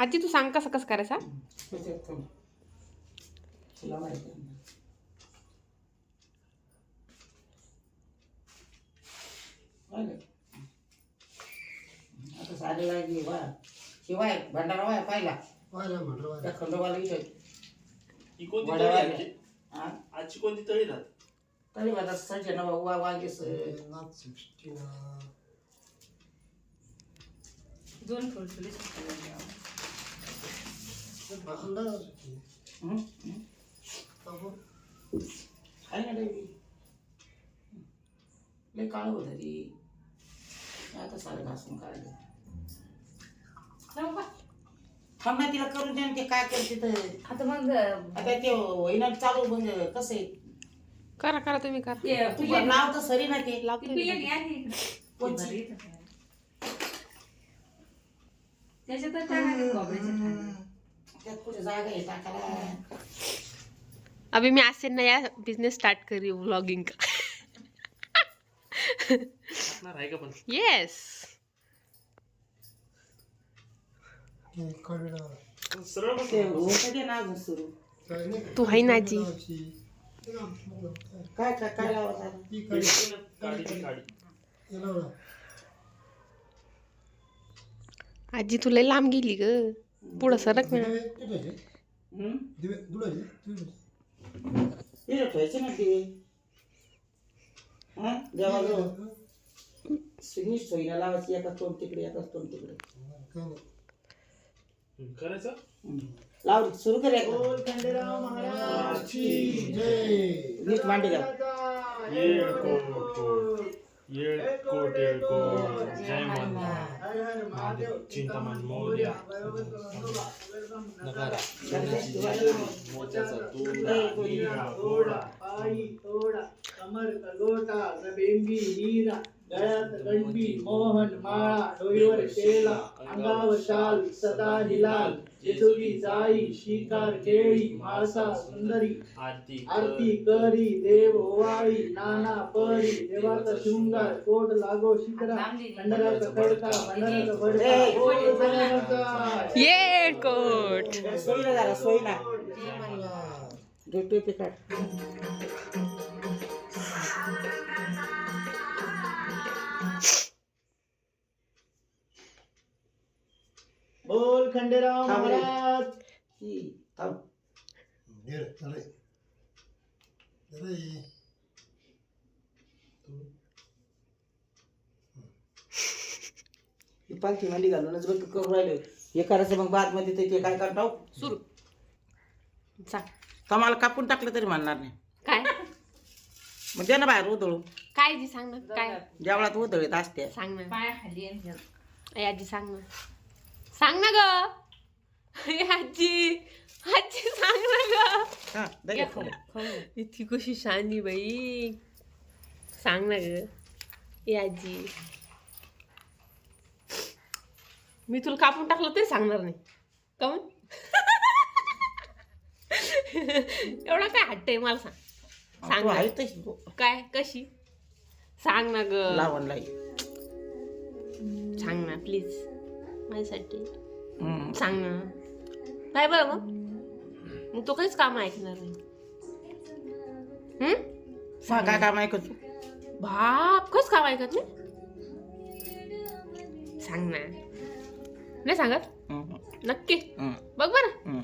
आजी तू सांग कसं कसं करायचा आता साडे लागली वा शिवाय भंडारा वाय पाहिला पाहिला म्हटलं त्या खंडोबाला ही? कोणती तळी आजची आजची कोणती तळी राहत तरी माझा वा वांगे नाथ सिक्स्टीन दोन फुलफुले अंदाज लय काळ होत ती आता सारं घासून काढलं थांब ना तिला करून दे ते काय करते तर आता मग आता ते होईना चालू म्हणजे कसं आहे करा करा तुम्ही करा तुझं नाव तर सरी ना ते ती लावते त्यात कुठे जागा आहे टाकायला अभी मैं आज से नया बिजनेस स्टार्ट कर रही हूँ व्लॉगिंग का। असणार आहे का पण येस कडला सरळ बस ते होतं ते ना अजून सुरू तू आहे ना आजी काय काय काय लावत आहे? ती काडी ती काडी कडे आजी तुला लांब गेली ग। पुढं सरक ना. होईना लावायची एका तोंड तिकडे एका तोंड तिकडे. सुरू. नीट मांडी महादेव चिंतामण मोर्या. だから、कलोटा नभेंबी नीरा गळ्यात गणबी मोहन माळा डोईवर शेला अंगावर शाल सदा हिलाल जेजुरी जाई शिकार केळी माळसा सुंदरी आरती आरती करी देव ओवाळी नाना परी देवाचा शृंगार कोट लागो शिकरा खंडराचा खडका भंडाराचा ए, भडका. ये कोट सोयीना झाला सोयीना ड्युटी पिकाट खंडेराव थांब. रे. महाराज. ही थांब. चले अरे ही पालखी मांडी घालूनच बघ करून राहिले हे करायचं मग बादमध्ये ते- ते काय करताव सुरू. सांग कमाला कापून टाकलं तरी म्हणणार नाही. काय? मग दे ना बाहेर उधळू काय जी सांग ना काय? जेवणात उधळीत असते. सांग ना. पाय खाली हे. आजी सांग ना. सांग ना ग. आजी आजी सांग ना ग. हा दे घे खाऊ. खाऊ. इतकी कशी शानी बाई. सांग ना ग. ए आजी. मी तुला कापून टाकलं तरी सांगणार नाही. काऊन? एवढा काय हट्ट आहे मला सांग. सांग तू ना. आहे तशी. तू. काय कशी? सांग ना ग. लावण लाई सांग ना प्लीज माझ्यासाठी. सांग ना. काय बरं मग. मग तो काहीच काम ऐकणार नाही. काय काम ऐकत तू? बाप काहीच काम ऐकत नाही. सांग ना. नाही सांगत. नक्की. बघ बरं.